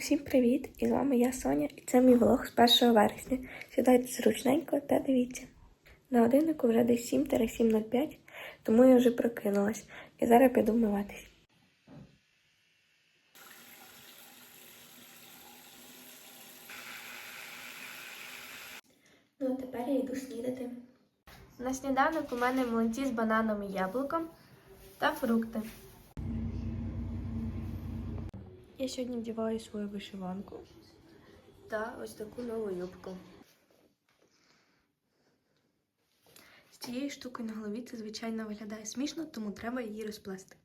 Усім привіт! І з вами я Соня, і це мій влог з 1 вересня. Сідайте зручненько та дивіться. На годиннику вже десь 7-7.05, тому я вже прокинулась. І зараз піду вмиватись. Ну, а тепер я йду снідати. На сніданок у мене млинці з бананом і яблуком та фрукти. Я сьогодні вдіваю свою вишиванку та ось таку нову юбку. З цією штукою на голові це, звичайно, виглядає смішно, тому треба її розплести.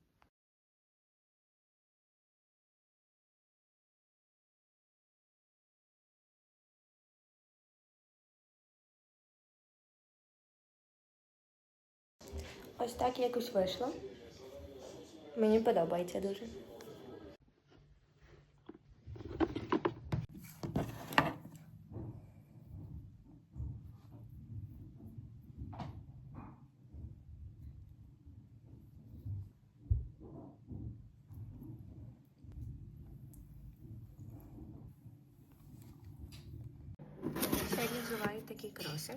Ось так якось вийшло. Мені подобається дуже. Сьогодні взиваю такі кроси.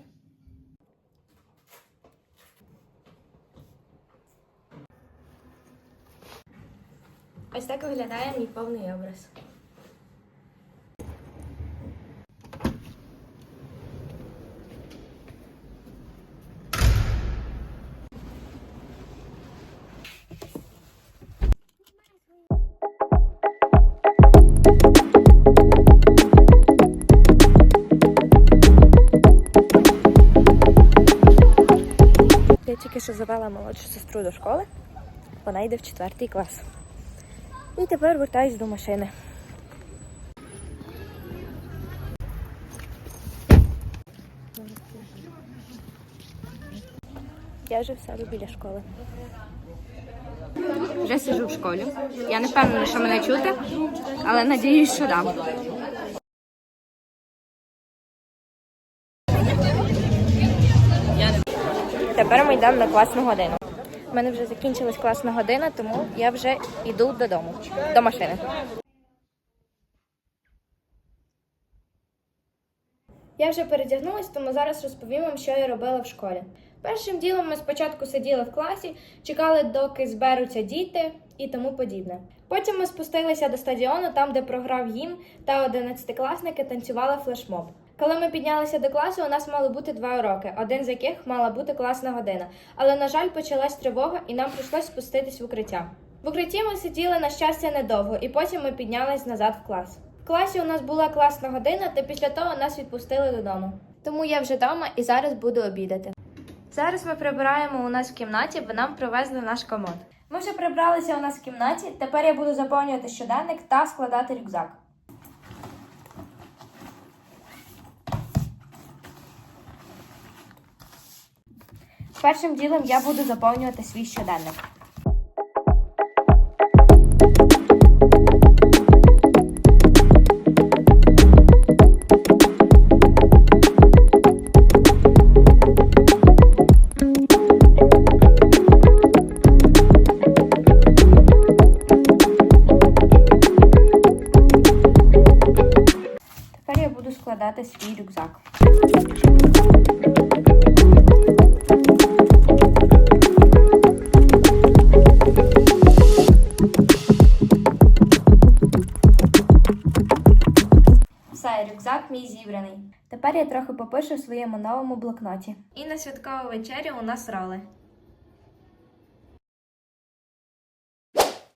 Ось так виглядає мій повний образ. Що завела молодшу сестру до школи. Вона йде в четвертий клас. І тепер вертаюсь до машини. Я вже в себе біля школи. Вже сиджу в школі. Я не впевнена, що мене чути, але надіюсь, що да. Тепер ми йдемо на класну годину. У мене вже закінчилась класна година, тому я вже йду додому, до машини. Я вже передягнулась, тому зараз розповім вам, що я робила в школі. Першим ділом ми спочатку сиділи в класі, чекали, доки зберуться діти і тому подібне. Потім ми спустилися до стадіону, там, де програв гімн, та одинадцятикласники танцювали флешмоб. Коли ми піднялися до класу, у нас мало бути два уроки, один з яких мала бути класна година. Але, на жаль, почалась тривога, і нам прийшлось спуститись в укриття. В укритті ми сиділи на щастя недовго, і потім ми піднялись назад в клас. В класі у нас була класна година, та після того нас відпустили додому. Тому я вже вдома і зараз буду обідати. Зараз ми прибираємо у нас в кімнаті, бо нам привезли наш комод. Ми вже прибралися у нас в кімнаті. Тепер я буду заповнювати щоденник та складати рюкзак. Першим ділом я буду заповнювати свій щоденник. Тепер я буду складати свій рюкзак. Мій зібраний. Тепер я трохи попишу в своєму новому блокноті. І на святкову вечерю у нас роли.